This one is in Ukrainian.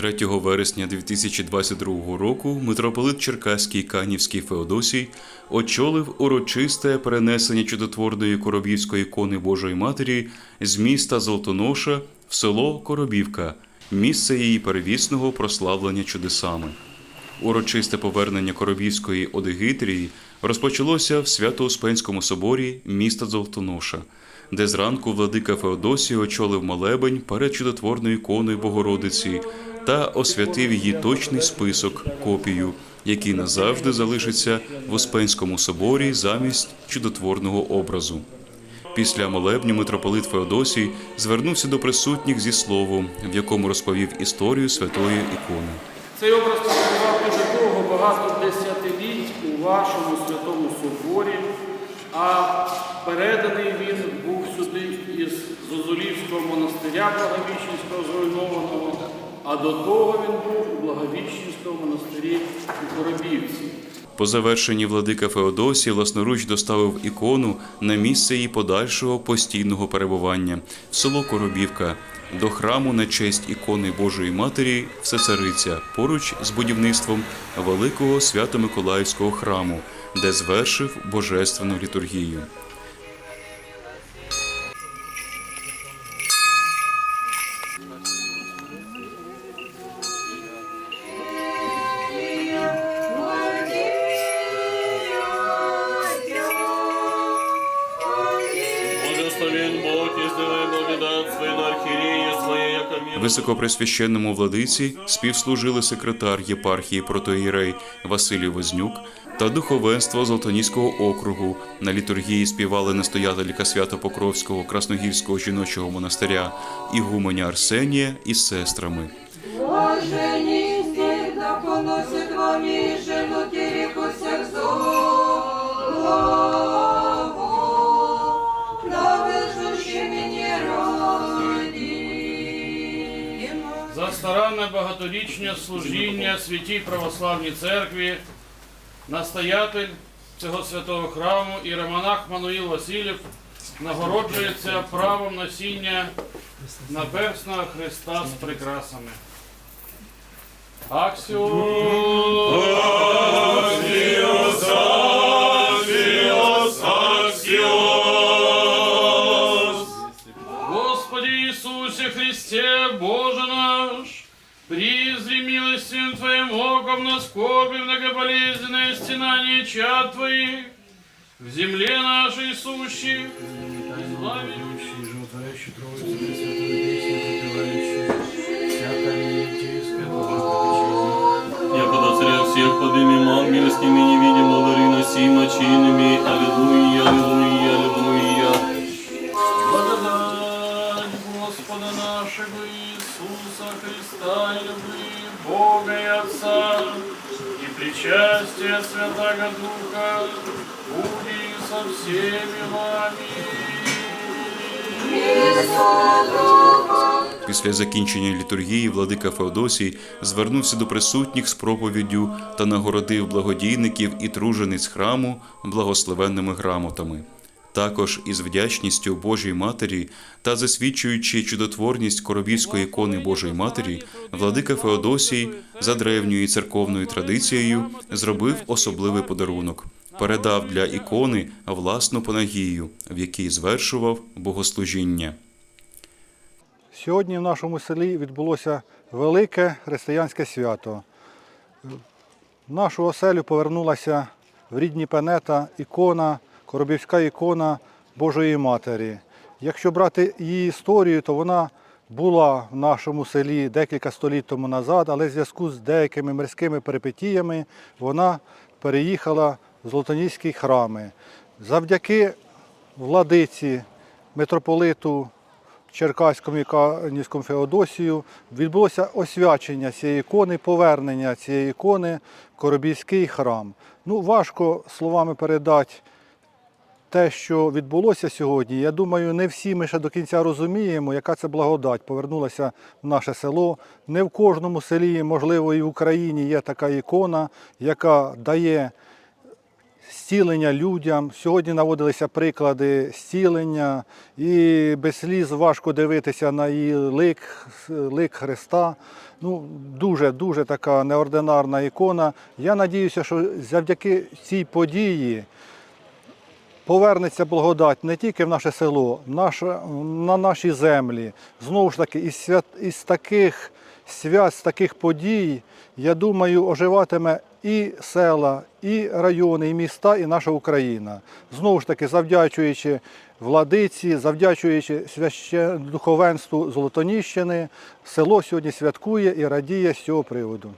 3 вересня 2022 року митрополит Черкаський Канівський Феодосій очолив урочисте перенесення чудотворної коробівської ікони Божої Матері з міста Золотоноша в село Коробівка, місце її первісного прославлення чудесами. Урочисте повернення Коробівської Одегитрії розпочалося в Свято-Успенському соборі міста Золотоноша, де зранку владика Феодосій очолив молебень перед чудотворною іконою Богородиці та освятив її точний список, копію, який назавжди залишиться в Успенському соборі замість чудотворного образу. Після молебню митрополит Феодосій звернувся до присутніх зі словом, в якому розповів історію святої ікони. Цей образ перебував дуже довго, багато десятиліть у вашому святому соборі, а переданий він сюди із Зозулівського монастиря Благовіщенського зруйнованого, а до того він був у Благовіщенському монастирі у Коробівці. По завершенні владика Феодосій власноруч доставив ікону на місце її подальшого постійного перебування в село Коробівка до храму на честь ікони Божої Матері Всецариця поруч з будівництвом великого свято-миколаївського храму, де звершив божественну літургію. Високопресвященному владиці співслужили секретар єпархії протоїрей Василій Вознюк та духовенство Золотоніського округу. На літургії співали настоятелька Свято-Покровського Красногірського жіночого монастиря Ігуменя Арсенія із сестрами. Блажені всегда поносит вам За багаторічне служіння святій православній церкві, настоятель цього святого храму і романах Мануїл Васильєв нагороджується правом носіння наперсного Христа з прикрасами. Господи милостью Твоим оком на скорби многоболезненное стенание чад Твоих, в земле нашей сущих, славе животворящий Троицу, Пресвятую Песню, попивающую, всякое милитейское благопочение. Якода царя всех подымем ангельскими невидимо дары носимо чинами. Аллилуйя, аллилуйя, аллилуйя. Благодать Господа нашего Иисуса Христа и любви Бога и Отца и причастие Святого Духа буди со всеми вами. Після закінчення літургії владика Феодосій звернувся до присутніх з проповіддю та нагородив благодійників і тружениць храму благословенними грамотами. Також із вдячністю Божій Матері та засвідчуючи чудотворність коробівської ікони Божої Матері, владика Феодосій за древньою церковною традицією зробив особливий подарунок. Передав для ікони власну панагію, в якій звершував богослужіння. Сьогодні в нашому селі відбулося велике християнське свято. В нашу оселю повернулася в рідні пенета ікона, коробівська ікона Божої Матері. Якщо брати її історію, то вона була в нашому селі декілька століть тому назад, але в зв'язку з деякими мирськими перипетіями вона переїхала в Золотоніські храми. Завдяки владиці, митрополиту Черкаському і Канівському Феодосію відбулося освячення цієї ікони, повернення цієї ікони в Коробійський храм. Ну, важко словами передати те, що відбулося сьогодні. Я думаю, не всі ми ще до кінця розуміємо, яка це благодать повернулася в наше село. Не в кожному селі, можливо, і в Україні є така ікона, яка дає зцілення людям. Сьогодні наводилися приклади зцілення, і без сліз важко дивитися на її лик, лик Христа. Ну, дуже дуже така неординарна ікона. Я надіюся, що завдяки цій події повернеться благодать не тільки в наше село, наше, на наші землі. Знову ж таки, із, свят, із таких свят, з таких подій, я думаю, оживатиме і села, і райони, і міста, і наша Україна. Знову ж таки, завдячуючи владиці, завдячуючи священ... духовенству Золотоніщини, село сьогодні святкує і радіє з цього приводу.